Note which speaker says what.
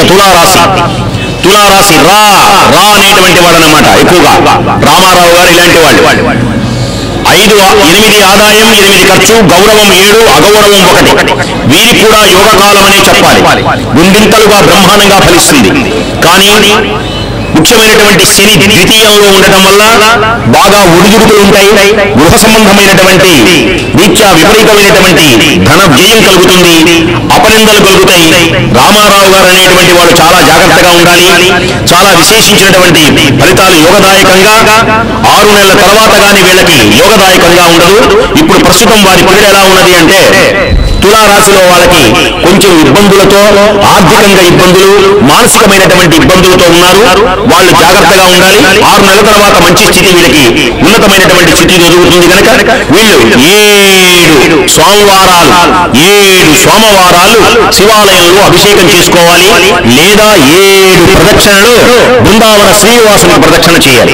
Speaker 1: ఇక తులారాశి. తులారాశి రా రా అనేటువంటి వాడు అనమాట ఎక్కువగా. రామారావు గారు ఇలాంటి వాళ్ళు. ఐదు ఎనిమిది ఆదాయం ఎనిమిది ఖర్చు గౌరవం ఏడు అగౌరవం ఒకటి. వీరికి కూడా యోగకాలం అనే చెప్పాలి. గుండింతలుగా బ్రహ్మాండంగా ఫలిస్తుంది. కానీ ముఖ్యమైనటువంటి శని ద్వితీయంలో ఉండటం వల్ల బాగా ఒడిదుడుకులు ఉంటాయి. గృహ సంబంధమైనటువంటి రీత్యా విపరీతమైనటువంటి ధన వ్యయం కలుగుతుంది. అపనిందలు కలుగుతాయి రామారావు గారు అనేటువంటి వాడు చాలా జాగ్రత్తగా ఉండాలి. చాలా విశేషించినటువంటి ఫలితాలు యోగదాయకంగా ఆరు నెలల తర్వాత గాని వీళ్ళకి యోగదాయకంగా ఉండదు. ఇప్పుడు ప్రస్తుతం వారి పనులు ఎలా ఉన్నది అంటే తులారాశిలో వాళ్ళకి కొంచెం ఇబ్బందులతో ఆర్థికంగా ఇబ్బందులు మానసికమైనటువంటి ఇబ్బందులతో ఉన్నారు. వాళ్ళు జాగ్రత్తగా ఉండాలి. ఆరు నెలల తర్వాత మంచి స్థితి వీళ్ళకి ఉన్నతమైనటువంటి స్థితి ఎదుగుతుంది కనుక వీళ్ళు ఏడు స్వామివారాలు. ఏడు సోమవారాలు శివాలయంలో అభిషేకం చేసుకోవాలి లేదా ఏడు ప్రదక్షిణలు బృందావన శ్రీనివాసుని ప్రదక్షిణ చేయాలి.